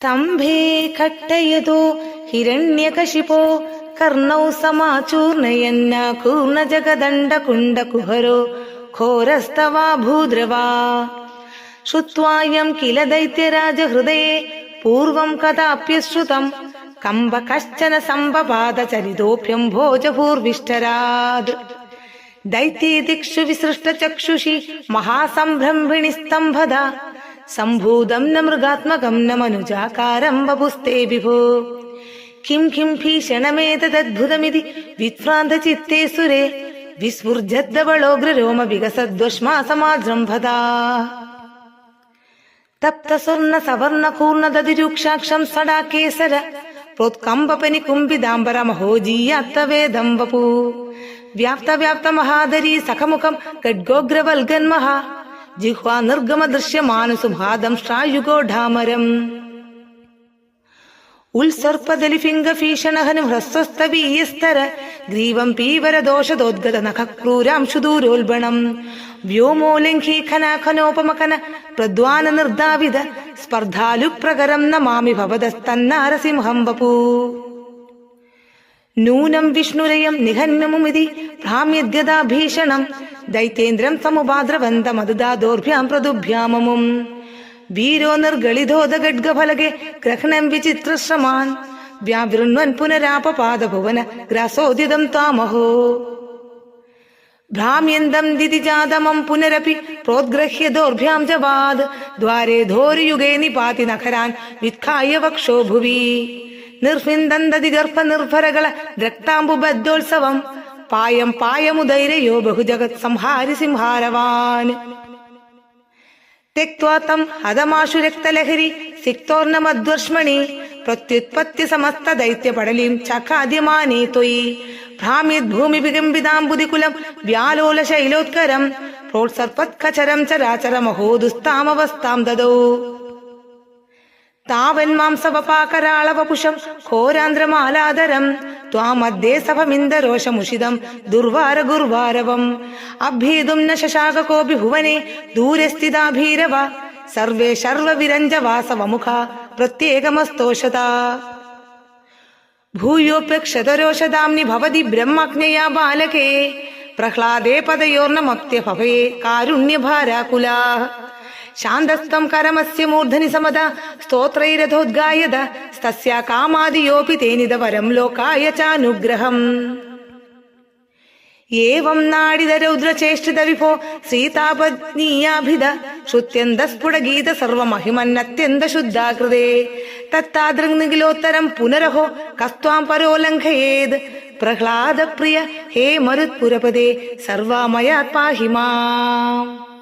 സ്തംഭേ ഘട്ടയതോ ഹിരണ്യകശിപോ കർണൗ സമാചൂർണയന്നാകൂർണ ജഗദണ്ഡ കുണ്ടകുഹരോ ഘോരസ്തവാ ഭൂദ്രവാ. ശ്രുവായം കില ദൈത്യരാജഹൃദയേ പൂർവം കഥാപ്യശ്രുതം കമ്പ കശ്ചന സംഭപാത ചരിതോപ്യം ഭോജഭൂർവിഷ്ടരാത്. ദൈത്യേ ദിക്ഷു വിസൃഷ്ടചക്ഷുഷി മഹാസംഭ്രംഭിണി സ്തംഭത സംഭൂതം ന മൃഗാത്മകം ന മനുജാകാരം വപുസ്തേ വിഭോ കിം കിം ഭീഷണമേതദ്ഭുതമിതി വിഭ്രാന്തചിത്തേ സുരേ വിസ്ഫുർജദ്ദവളോഗ്രരോമ വികസദ്വഷ്മാ തപ്ത സ്വർണ സവർണ കൂർണ ദതിരൂക്ഷാക്ഷം സടാ കേസര പ്രോത്കമ്പനി കുംഭിദാംബര മഹോജീയാത്തവേദം വപൂ വ്യാപ്ത വ്യാപ്ത മഹാദരി സഖമുഖം ഖഡ്ഗോഗ്രവൽഗൻ മഹാ ജിഹ്വാ നിർഗമ ദൃശ്യമാനുസുഭാതം ഷായുഗോഢാമരം ഉത്സർപ്പതലി ഫിംഗ ഭീഷണഹനും ഹ്രസ്വസ്തവീയസ്തര ഗ്രീവം പീവരദോഷദോദ്ഗത നഖക്രൂരാംശു ദൂരോൽബണം വ്യോമോലംഘീഖനാഖനോപമകന പ്രദ്വാന നിർദ്ധാവിത സ്പർദ്ധാലു പ്രകരം നമാമി ഭവതസ്തന്നാരസിംഹം വപൂ. നൂനം വിഷ്ണുരയം നിഹന്നമുമിതി ഭ്രാമ്യദ്ഗതാഭീഷണം. ദൈത്യേന്ദ്രം സമുപാദ്രവന്തമതുദാദോർഭ്യാം പ്രദുഭ്യാമമും വീരോ നിർഗളിതോദഗഡ്ഗഫലകെ ഗ്രഹണം വിചിത്രശ്രമാൻ. വ്യാവൃണ്വൻ പുനരാപപാദഭുവന ഗ്രാസോദിതം താമഹോ. ഭ്രാമ്യന്തം ദിതിജാതമം പുനരപി പ്രോദ്ഗ്രഹ്യ ദോർഭ്യാം ജവാദ്. ദ്വാരേ ധോരിയുഗേ നിപാതി നഖരാൻ വിത്ഖായ വക്ഷോ നിർഭിന്ദന്തതി ഗർഭനിർഭരകള രക്താംബുബദ്ധോത്സവം പായം പായമുദൈരയോ ബഹുജഗത് സംഹാരി സിംഹാരവാൻ തെക്വാത്തം ഹതമാശു രക്തലഹരി സിക്തോർണ മധ്വർഷ്മണി പ്രത്യുത്പത്തി സമസ്ത ദൈത്യ ദൈത്യപടലീം ചഖാദ്യമാനേ തൊയി ഭ്രാമ്യത് ഭൂമി വികംബിതാംബുദികുലം വ്യാലോല ശൈലോത്കരം പ്രോത്സർപ്പത്കചരം ചരാചര മഹോദുസ്താമവസ്താം ദദോ. താവൻ മാംസവപാകരാളവപുഷം ഘോരാന്ധ്രമാലാദരം ത്വാമദ്ധ്യേ സഭമിന്ദരോഷമുഷിതം ദുർവാര ഗുർവാരവം അഭീതും ന ശശാകോപി ഭുവനെ ദൂരെ സ്ഥിതാഭീരവ സർവേ ശർവവിരഞ്ജവാസവമുഖ പ്രത്യേകമസ്തോഷത. ഭൂയോപ്യക്ഷതരോഷതാംനി ഭവതി ബ്രഹ്മജ്ഞയാ ബാലകേ പ്രഹ്ലാദേ പദയോർണമപ്യ ഭവേ കാരുണ്യഭാരാകുലാ. ശാന്തസ്ഥം കരമസ്യ മൂർധനി സമത സ്തോത്രൈരഥോദ്ഗായത സ്തസ്യ കാമാദിയോപി തേനിത വരം ലോകായ ചാനുഗ്രഹം. ഏവം നാടിത രൗദ്രചേഷ്ടിത വിഭോ സീതാപത്നീയാഭിത ശ്രുത്യന്തസ്ഫുടഗീത സർവമഹിമന്നത്യന്ത ശുദ്ധാകൃതേ തത്താദൃങ്നിഖിലോത്തരം പുനരഹോ കസ്ത്വാം പരോലംഘയേത് പ്രഹ്ലാദപ്രിയ ഹേ മരുത്പുരപദേ സർവാമയാത് പാഹി മാം